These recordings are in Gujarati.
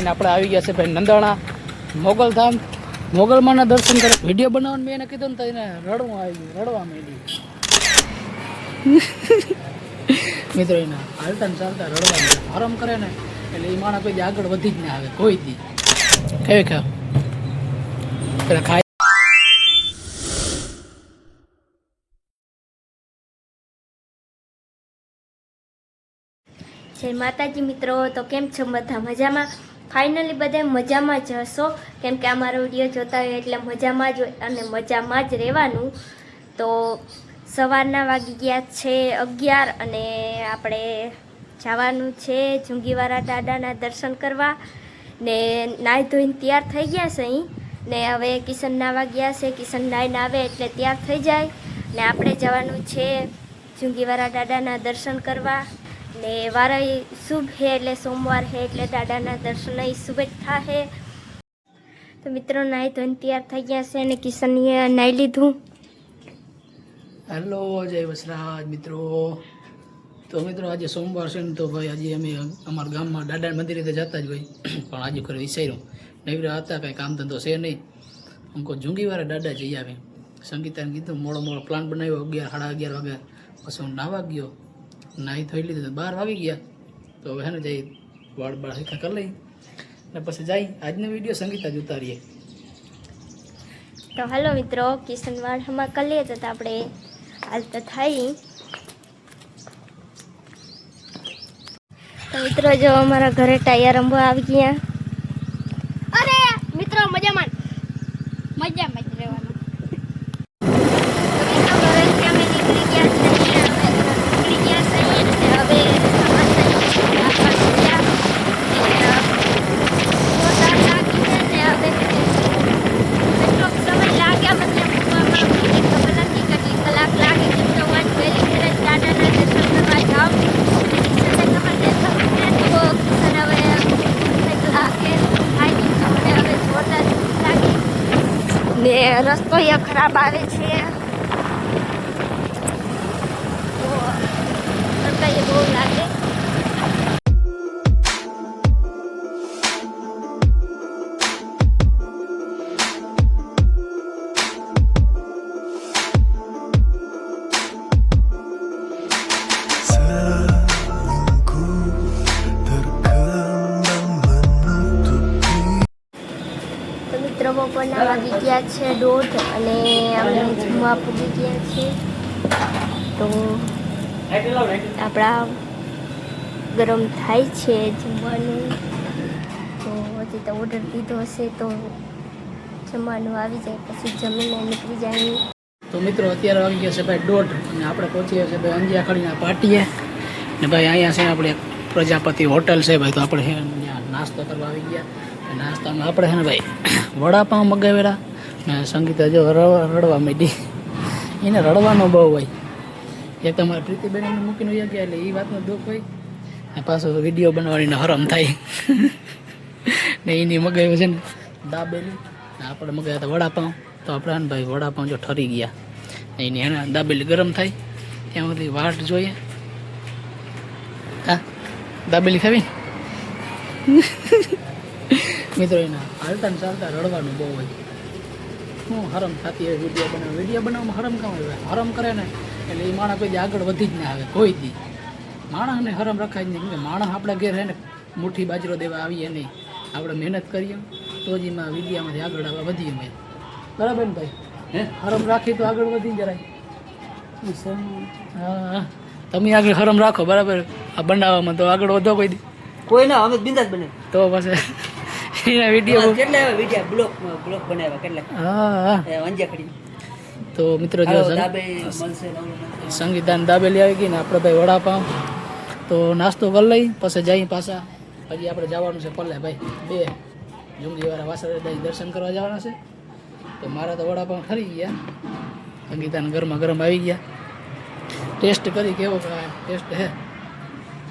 કરીને આપણે આવી ગયા છે ભાઈ નંદાણા, મોગલધામ. મોગલમાના દર્શન કરે. વીડિયો બનાવવાનું મેં એને કીધું ને તો રડવું આવી ગયું રડવા માંડી. મિત્રો, એના હાલતા ને ચાલતા રડવા આરામ કરે ને, એટલે એ માણસ કોઈ આગળ વધી જ ના આવે, કોઈ દી. કેવી ખાવ જય માતાજી મિત્રો, તો કેમ છો બધા? મજામાં? ફાઇનલી બધા મજામાં જ હશો. કેમ કે અમારો વીડિયો જોતા હોય એટલે મજામાં જ હોય અને મજામાં જ રહેવાનું. તો સવારના વાગી ગયા છે અગિયાર અને આપણે જવાનું છે જુંગીવાળા દાદાના દર્શન કરવા. ને નાહી ધોઈને તૈયાર થઈ ગયા છે અહીં. ને હવે કિશન નાવા ગયા છે. કિશન નાઈને આવે એટલે તૈયાર થઈ જાય. ને આપણે જવાનું છે જુંગીવાળા દાદાના દર્શન કરવા. ને વારા શુભ હે એટલે સોમવાર હે એટલે દાદાના દર્શન શુભ જ થાહે. તો મિત્રો નાહી ધોઈને તૈયાર થઈ ગયા છે અને કિશનીએ નાહી લીધું. હેલો, જય વસરાજ મિત્રો. તો મિત્રો, આજે સોમવાર છે ને તો ભાઈ, આજે અમે અમારા ગામમાં દાદા મંદિરે તો જતા જ હોય. પણ આજે ખરે વિચાર્યું. નવીરા હતા, કાંઈ કામ ધંધો છે નહીં. અમકો જુંગીવાળા દાદા જઈ આવે સંગીતાને કીધું, મોડો મોડો પ્લાન બનાવ્યો, અગિયાર, સાડા અગિયાર વાગ્યા. પછી હું નાવા ગયો. નાહી ધોઈ લીધું તો બાર વાગી ગયા. તો હવે હે ને જઈ વાળ બાળ શીખા કરી લઈ ને પછી જાય. આજનો વીડિયો સંગીતા જ ઉતારીએ. તો હાલો મિત્રો કિશન વાળામાં કરી લઈએ તો આપણે હાલ તો થઈ તો મિત્રો જો અમારા ઘરે ટાયર રમવા આવી ગયા. અરે મિત્રો મજામાં. મજામાં. ia gravar બપોરના વાગી ગયા છે દોઢ અને અમે જમવા પૂગી ગયા છે. તો આપણા ગરમ થાય છે જમવાનું. તો હજી તો ઓર્ડર દીધો હશે તો જમવાનું આવી જાય પછી જમીને નીકળી જાય. તો મિત્રો, અત્યારે વાગી ગયા છે ભાઈ દોઢ અને આપણે પહોંચી ગયા ભાઈ અંજિયા ખડીના પાટીએ. ને ભાઈ અહીંયા છે આપણે પ્રજાપતિ હોટલ છે ભાઈ, તો આપણે નાસ્તો કરવા આવી ગયા. નાસ્તામાં આપણે છે ને ભાઈ વડાપાઉં મગાવેલા ને સંગીતા જો રડવા રડવા માંડી. એને રડવાનો બહુ હોય. એક તમારે પ્રીતિબેન એમને મૂકીને ગયા એટલે એ વાતનો દુઃખ હોય. ને પાછો વીડિયો બનાવવાની હરમ થાય. ને એની મગાવ્યું છે ને દાબેલી. ને આપણે મગાવ્યા હતા વડાપાઉં. તો આપણે ને ભાઈ વડાપાઉં જો ઠરી ગયા. એની હેને દાબેલી ગરમ થાય. ત્યાં બધી વાટ જોઈએ. હા? દાબેલી ખાવી? મિત્રો એના હાલતા ને ચાલતા રડવાનું બહુ હોય. હું હરમ થતી હોય વીડિયો બનાવે વીડિયો બનાવવામાં હરમ કામ હોય હરમ કરે ને એટલે એ માણસ કોઈ આગળ વધી જ ના આવે કોઈ દી. માણસને હરમ રખાય જ નહીં કે માણસ આપણા ઘેર ને મુઠ્ઠી બાજરો દેવા આવીએ નહીં. આપણે મહેનત કરીએ તો જ એમાં વિડીયામાંથી આગળ આવવા વધીએ મેં બરાબર ને ભાઈ? હે? હરમ રાખી તો આગળ વધી જરાય. હા. તમે આગળ હરમ રાખો બરાબર? આ બનાવવામાં તો આગળ વધો કોઈ દી. કોઈ ના અમે બિંદાસ બને. તો પછી એના વીડિયો કેટલા વિડિયા બ્લોક બ્લોક બનાવ્યા કેટલા? હા હા. એ વાંજ્યા ખડી. તો મિત્રો જો. સંગીતાને દાબેલી આવી ગઈ ને આપણે ભાઈ વડાપાવ. તો નાસ્તો કરી લઈ પછી જઈ પાછા. હજી આપણે જવાનું છે પલ્લે ભાઈ. બે. જુંગીવાળા વાસણ દર્શન કરવા જવાના છે. તો મારા તો વડાપાવ ખરી ગયા. સંગીતાને ગરમા ગરમ આવી ગયા. ટેસ્ટ કરી કેવો ટેસ્ટ હે?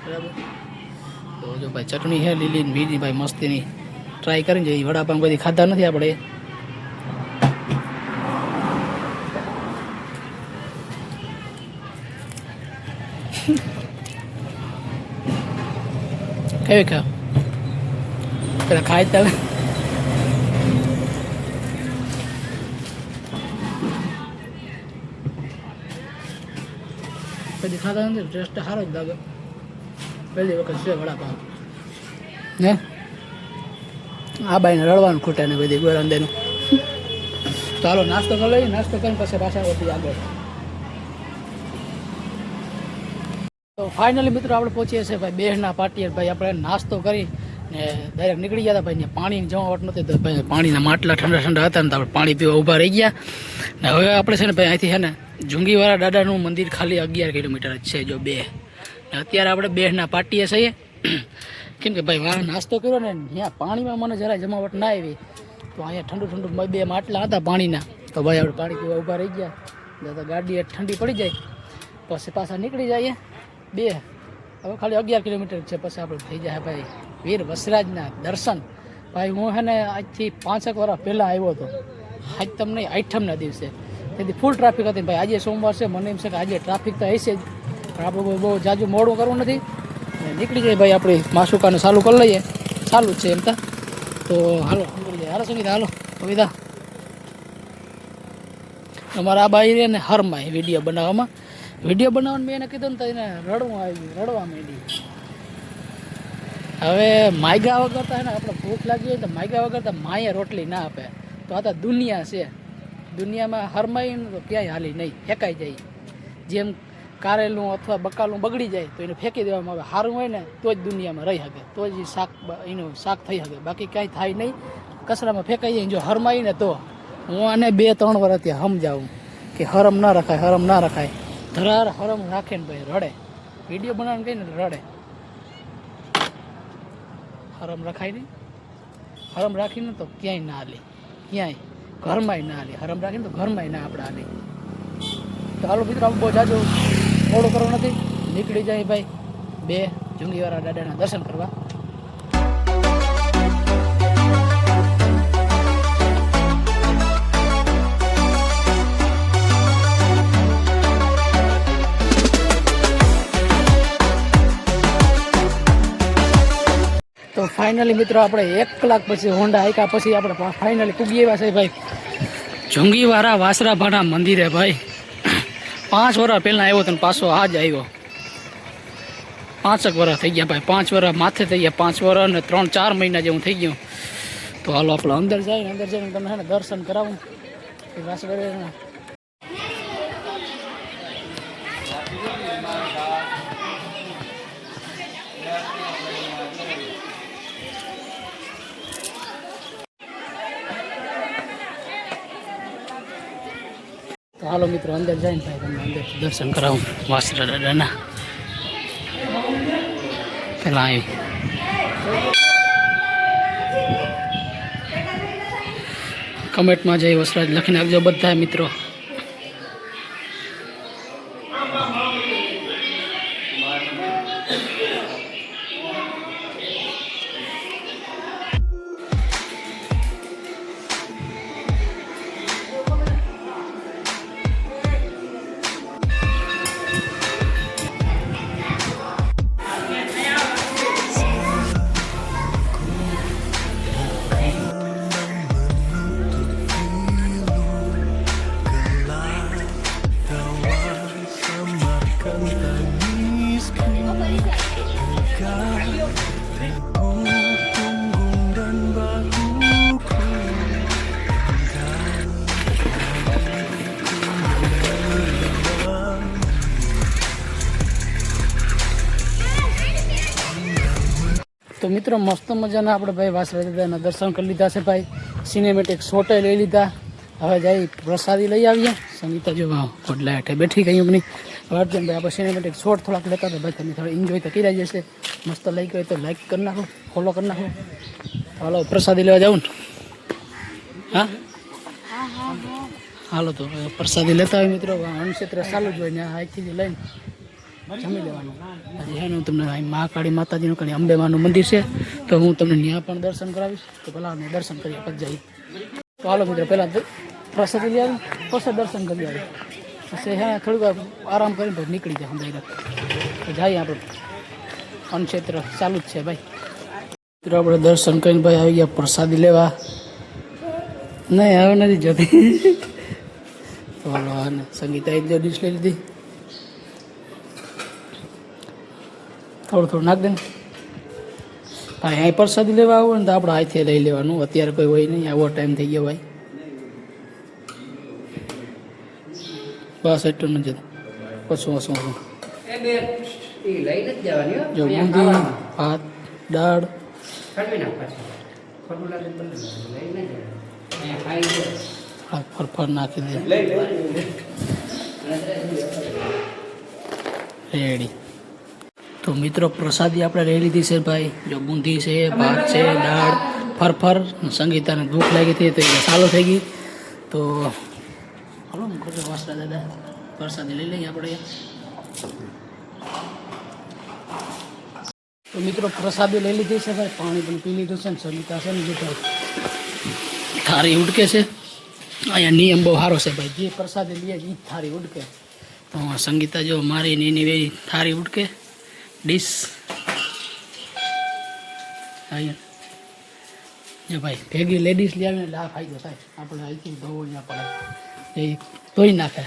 બરાબર. તો જો ભાઈ ચટણી હે લીલી ને બીજી ભાઈ મસ્તીની. ટ્રાય કરીને જઈએ. વડાપાઉં બધી ખાધા નથી આપણે. કેવી ખાવ? પેલા ખાય તમે પછી ખાતા નથી. ટેસ્ટ સારો જ લાગે. પહેલી વખત છે વડાપાવ ને આ બાઈને રડવાનું ખૂટે ને બધી ગોરંદેનું. ચાલો, નાસ્તો કરી લઈએ, નાસ્તો કરીને પછી પાછા વધી આગળ. તો ફાઇનલી મિત્રો આપણે પહોંચીએ છીએ ભાઈ બેહના પાટીએ. ભાઈ આપણે નાસ્તો કરી ને ડાયરેક્ટ નીકળી ગયા હતા ભાઈ ત્યાં પાણી જમાવટ નથી તો ભાઈ પાણીના માટલા ઠંડા ઠંડા હતા ને આપણે પાણી પીવા ઊભા રહી ગયા. ને હવે આપણે છે ને ભાઈ અહીંથી છે ને જુંગીવાળા દાદાનું મંદિર ખાલી અગિયાર કિલોમીટર જ છે જો બે. ને અત્યારે આપણે બેહના પાટીએ છીએ. કેમ કે ભાઈ વાહ, નાસ્તો કર્યો ને, ત્યાં પાણીમાં મને જરાય જમાવટ ના આવી. તો અહીંયા ઠંડુ ઠંડુ બે માટલા હતા પાણીના. તો ભાઈ આપણે પાણી પીવા ઊભા રહી ગયા. તો ગાડી ઠંડી પડી જાય. પછી પાછા નીકળી જઈએ. બે, હવે ખાલી અગિયાર કિલોમીટર છે, પછી આપણે થઈ જાય ભાઈ વીર વસરાજના દર્શન. ભાઈ, હું હે ને આજથી પાંચેક વર્ષ પહેલાં આવ્યો હતો. આજ તમને આઠમના દિવસે. તેથી ફૂલ ટ્રાફિક હતી ભાઈ. આજે સોમવાર છે, મને એમ છે કે આજે ટ્રાફિક તો હશે જ. પણ આપણે બહુ જાજુ મોડું કરવું નથી. નીકળી જાય ભાઈ આપણે માસુકાને ચાલુ કરી લઈએ. ચાલુ જ છે એમ તા. તો હાલો નીકળી જાય હાલો સંગીતા, હાલો, કવિતા. અમારા આ બાઈ ને હરમાય વીડિયો બનાવવામાં. વીડિયો બનાવવાનું મેં એને કીધું ને તો એને રડવું આવ્યું રડવા માંડી. હવે માયગા વગર તો હે ને આપણે ભૂખ લાગી હોય તો માયગા વગર તો માએ રોટલી ના આપે. તો આ તો દુનિયા છે. દુનિયામાં હરમાઈ તો ક્યાંય હાલી નહીં, ફેંકાઈ જાય. જેમ કારેલું અથવા બકાલું બગડી જાય તો એને ફેંકી દેવામાં આવે. સારું હોય ને તો જ દુનિયામાં રહી શકે, તો જ શાક એનું શાક થઈ શકે. બાકી કાંઈ થાય નહીં, કચરામાં ફેંકાઈ જાય જો હરમાઈ ને તો. હું આને બે ત્રણ વર્ષ ત્યાં સમજાવું કે હરમ ના રખાય, હરમ ના રખાય. ધરાર હરમ રાખે ને ભાઈ રડે. વીડિયો બનાવીને કહીને રડે. હરમ રખાય નહીં. હરમ રાખીને તો ક્યાંય ના લે ક્યાંય ઘરમાંય ના લે હરમ રાખીને તો ઘરમાંય ના આપણે આલે હાલો મિત્રો આપણે બહુ જાજો. મોડું કરવું નથી. નીકળી જાય ભાઈ. બે જુંગીવાળા દાદાના દર્શન કરવા. તો ફાઇનલી મિત્રો, આપણે એક કલાક પછી હોન્ડા હાઈકા પછી આપણે ફાઇનલી પૂગી આવ્યા છે ભાઈ. જુંગીવાળા વાસરાભાના મંદિરે ભાઈ. પાંચ વર્ષ પહેલાં આવ્યો તને ને પાછો આજ આવ્યો. પાંચક વર્ષ થઈ ગયા ભાઈ, પાંચ વર્ષ માથે થઈ ગયા, પાંચ વર્ષ અને ત્રણ ચાર મહિના જેવું થઈ ગયું. તો હાલો આપણે અંદર જાય ને અંદર જઈને તમને ને દર્શન કરાવું. એ હાલો મિત્રો, અંદર જઈને ભાઈ તમને અંદર દર્શન કરાવું. વાસરા દાદાના. પેલા આવી કમેન્ટમાં જઈ વસરાજ લખીને આપજો બધા મિત્રો. તો મિત્રો, મસ્ત મજાના આપણે ભાઈ વાસરા દાદાના દર્શન કરી લીધા છે ભાઈ. સિનેમેટિક શોટે લઈ લીધા. હવે જઈ પ્રસાદી લઈ આવીએ. સંગીતા જો કોટલા હેઠે બેઠી ગઈ અમની વર્જન ભાઈ આપણે સિનેમેટિક શોટ થોડાક લેતા હતા ભાઈ. તમે થોડા એન્જોય તો કરી જશે. મસ્ત લઈ ગયો તો લાઈક કરી નાખો ફોલો કરી નાખો. હાલો, પ્રસાદી લેવા જાઉં ને? હા? હાલો, તો પ્રસાદી લેતા હોય મિત્રો. અન્નક્ષેત્ર ચાલુ જ હોય ને અહીંથી લઈને. જમી લેવાનું. હજી એનું તમને અહીં મહાકાળી માતાજીનું કણી અંબેમાનું મંદિર છે, તો હું તમને ત્યાં પણ દર્શન કરાવીશ. તો પેલા અમે દર્શન કરીએ, પછી જઈએ. તો હાલો મિત્રો, પહેલાં પ્રસાદ લઈ આવી પછી દર્શન કરી આવી પછી હે, થોડીક આરામ કરીને પછી નીકળી જાય ડાયરેક્ટ તો જઈએ આપણે. અનક્ષેત્ર ચાલુ જ છે ભાઈ. મિત્રો, આપણે દર્શન કરીને ભાઈ આવી ગયા પ્રસાદી લેવા. નહીં, હવે નથી જતી. બોલો અને સંગીતા એક ડીશ લઈ લીધી. થોડું થોડું નાખ દે ને. ભાઈ અહીં પ્રસાદી લેવા આવો ને તો આપણે હાથે લઈ લેવાનું. અત્યારે કોઈ હોય નહીં. આવો ટાઈમ થઈ ગયો ભાઈ. બસ એટલું નથી. ઓછું ઓછું ઓછું. જો બુંદી ભાત દાળ. ફરફર નાખી દે. રેડી તો મિત્રો, પ્રસાદી આપણે લઈ લીધી છે ભાઈ. જો બુંદી છે, ભાત છે, દાળ, ફરફર, સંગીતાને ભૂખ લાગી હતી તો એ ચાલુ થઈ ગઈ. તો હાલો ને ખોટો વાસડા દાદા. પ્રસાદી લઈ લઈએ આપણે. તો મિત્રો, પ્રસાદી લઈ લીધી છે ભાઈ. પાણી પણ પી લીધું છે ને સંગીતા છે ને જો ભાઈ થારી ઉડકે છે. અહીંયા નિયમ બહુ સારો છે ભાઈ. જે પ્રસાદી લઈએ એ જ થારી ઉડકે. તો સંગીતા જો મારી ને એની વેરી થારી ઉડકે. ડીશ જો ભાઈ ભેગી લેડીઝ લઈ આવીને એટલે આ ફાયદો થાય. આપણે અહીંથી ધોવું ના પડે એ ધોઈ નાખે.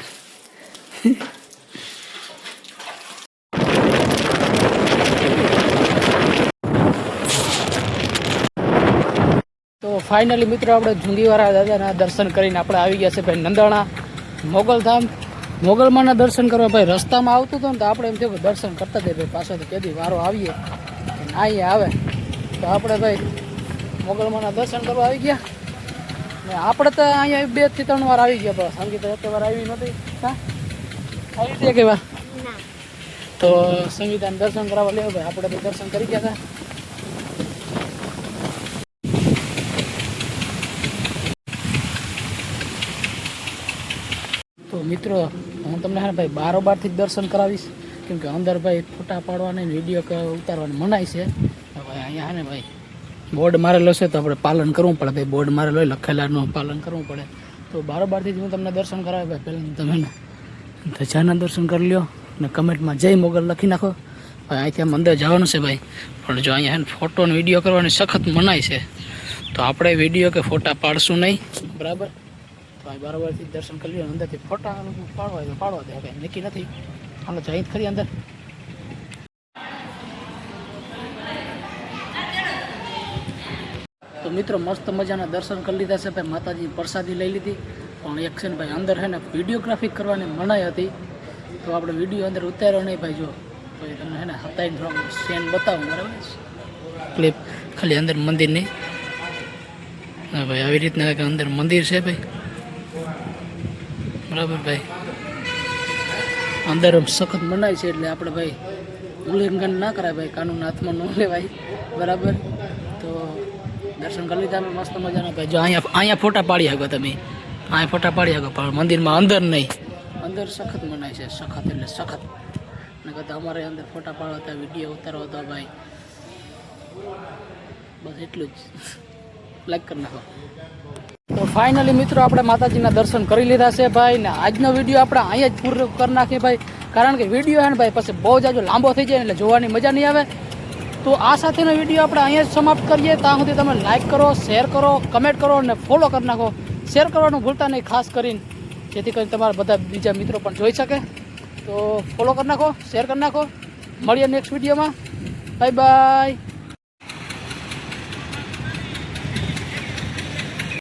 તો ફાઇનલી મિત્રો, આપણે જુંગીવાળા દાદાના દર્શન કરીને આપણે આવી ગયા છે ભાઈ નંદાણા, મોગલધામ. મોગલમાના દર્શન કરવા ભાઈ રસ્તામાં આવતું હતું ને તો આપણે એમ થયું કે દર્શન કરતા જઈએ ભાઈ પાછળથી કેદી વારો આવીએ ના અહીંયા આવે. તો આપણે ભાઈ મોગલમાના દર્શન કરવા આવી ગયા. ને આપણે તો અહીંયા બેથી ત્રણ વાર આવી ગયા પણ સંગીત એક વાર આવી નહોતી. હા? આવી હતી કે વાર તો સંગીતાને દર્શન કરાવવા લેવો ભાઈ આપણે તો દર્શન કરી ગયા હતા. તો મિત્રો હું તમને હા ભાઈ બારોબારથી જ દર્શન કરાવીશ. કેમ કે અંદર ભાઈ ફોટા પાડવાની વીડિયો ઉતારવાની મનાય છે. ભાઈ અહીંયા હા ને ભાઈ બોર્ડ મારેલો છે તો આપણે પાલન કરવું પડે ભાઈ. બોર્ડ મારેલો હોય લખેલાનું પાલન કરવું પડે. તો બારોબારથી જ હું તમને દર્શન કરાવી ભાઈ. પહેલાં તમે ને ધજાના દર્શન કરી લ્યો ને કમેન્ટમાં જય મોગલ લખી નાખો. ભાઈ અહીંથી આમ અંદર જવાનું છે ભાઈ? પણ જો અહીંયા ને ફોટો અને વીડિયો કરવાની સખત મનાય છે. તો આપણે વીડિયો કે ફોટા પાડશું નહીં. બરાબર? તો આ બરાબરથી દર્શન કરી લઈએ અંદરથી ફોટા પાડવા હોય તો પાડવા દે કંઈ નક્કી નથી. હાલો જઈ ખરી અંદર. તો મિત્રો, મસ્ત મજાના દર્શન કરી લીધા છે. ભાઈ માતાજી પ્રસાદી લઈ લીધી. પણ એક છે ને ભાઈ અંદર છે ને વિડીયોગ્રાફી કરવાની મનાઈ હતી. તો આપણે વીડિયો અંદર ઉતાર્યો નહીં ભાઈ, જો. એ તમને છે ને હતાઈને થોડોક સેન બતાવું, બરાબર? ક્લિપ ખાલી અંદર મંદિરની. હા ભાઈ, આવી રીતના અંદર મંદિર છે ભાઈ. બરાબર ભાઈ. અંદર સખત મનાય છે એટલે આપણે ભાઈ ઉલ્લંઘન ના કરાય ભાઈ, કાનૂન હાથમાં ન લેવાય. બરાબર? તો દર્શન કરી લીધા મસ્ત મજાના ભાઈ. જો અહીંયા અહીંયા ફોટા પાડી શકો તમે. અહીંયા ફોટા પાડી શકો, પણ મંદિરમાં અંદર નહીં. અંદર સખત મનાય છે, સખત એટલે સખત. ને કદાચ અમારે અંદર ફોટા પાડવા હતા, વીડિયો ઉતારવા હતા ભાઈ. બસ એટલું જ. લાઈક કરી નાખો. તો ફાઇનલી મિત્રો આપણે માતાજીના દર્શન કરી લીધા છે ભાઈ ને આજનો વીડિયો આપણે અહીંયા જ પૂરો કરી નાખીએ ભાઈ. કારણ કે વીડિયો હે ને ભાઈ, પછી બહુ જાજો લાંબો થઈ જાય એટલે જોવાની મજા નહીં આવે. તો આ સાથેનો વીડિયો આપણે અહીંયા જ સમાપ્ત કરીએ. ત્યાં સુધી તમે લાઈક કરો શેર કરો કમેન્ટ કરો અને ફોલો કરી નાખો. શેર કરવાનું ભૂલતા નહીં, ખાસ કરીને. જેથી કરીને તમારા બધા બીજા મિત્રો પણ જોઈ શકે. તો ફોલો કરી નાખો શેર કરી નાખો. મળીએ નેક્સ્ટ વિડીયોમાં બાય બાય